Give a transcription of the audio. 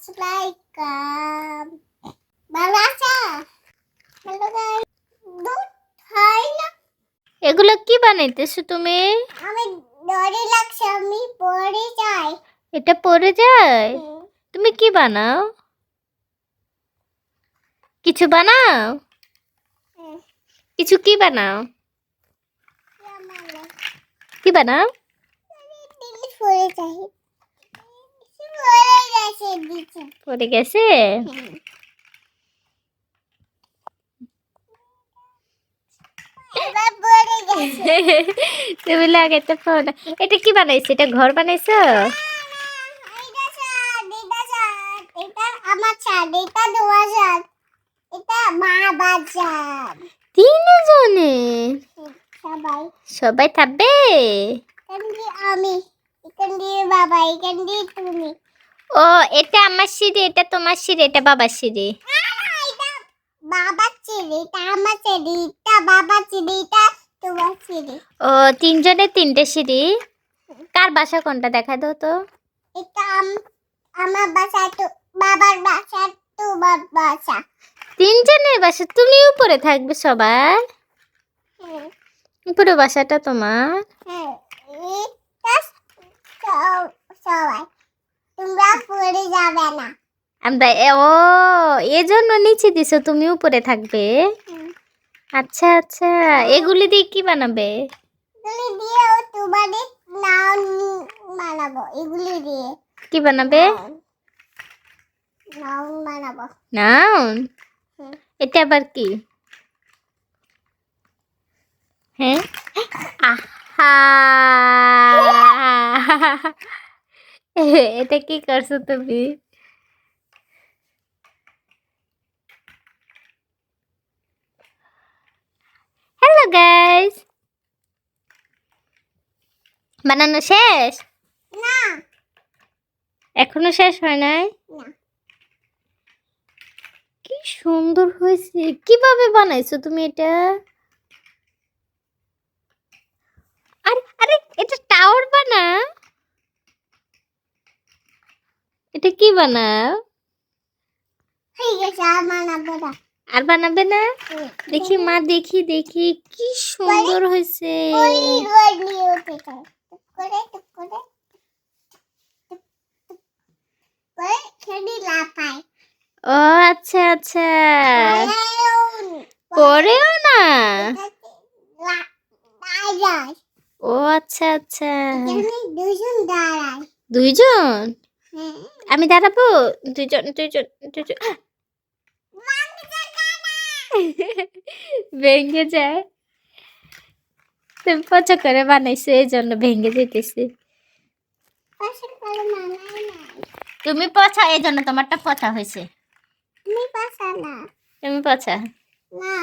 আসসালামাইকুম ভালো আছো হ্যালো গাইস দুধ হয় না এগুলো কি বানাইতেছো তুমি? আমি ডরে লাগছে আমি পড়ে যাই। এটা পড়ে যায়? তুমি কি বানাও? কিছু বানাও? কিছু কি বানাও? কি বানাও? পড়ে যাই। পড়ে গেছে? তুমি লাগাইতে পারো না। এটা কি বানাইছো? এটা ঘর বানাইছো? এটা ছাদ, এটা ছাদ, এটা আমার ছাদ, এটা তোমার ছাদ, এটা মা বাজার তিনজনে? সবাই। সবাই থাকবে? এখান দিয়ে আমি এখান দিয়ে বাবা এখান দিয়ে তুমি। ও এটা আমার সিঁড়ি এটা তোমার সিঁড়ি এটা বাবার সিঁড়ি। বাবার ছেলে এটা আমার ছেলে এটা বাবার ছেলে এটা তোমার ছেলে ও তিনজনের তিনটে সিঁড়ি। কার বাসা কোনটা দেখা দাও তো। এটা আম- আমার বাসা তো বাবার বাসা তোমার বাসা। তিনজনের বাসা তুমি উপরে থাকবে সবার। হ্যাঁ। উপরে বাসাটা তোমার হ্যাঁ এটা সব- সবাই তোমরা পড়ে যাবে না। আমরা ও এজন্য নিচে দিছো তুমি উপরে থাকবে? আচ্ছা আচ্ছা এগুলি দিয়ে কি বানাবে? এগুলি দিয়েও তোমাদের নাম বানাবো এগুলি দিয়ে। কি বানাবে? নাম বানাবো। নাউন এটা আবার কি? হ্যাঁ? আহা! এটা কি করছ তুমি? হ্যালো গাইস বানানো শেষ? না। এখনও শেষ হয় নাই? কি সুন্দর হয়েছে। কীভাবে বানাইছো তুমি এটা? আরে আরে এটা টাওয়ার বানা। এটা কি বানাও? গেছে আর বানাবো না আর বানাবে না? দেখি মা দেখি দেখি কি সুন্দর হয়েছে। ও আচ্ছা আচ্ছা। পরেও না? ও আচ্ছা আচ্ছা। দুইজন? হ্যাঁ আমি দাঁড়াবো? দুজন দুইজন দুজন ভেঙে যায়। তুমি পচা করে বানাইছো এই জন্য ভেঙে যেতেছে তুমি পচা এই জন্য তোমারটা পচা হয়েছে। তুমি পাশা না। তুমি পচা। না।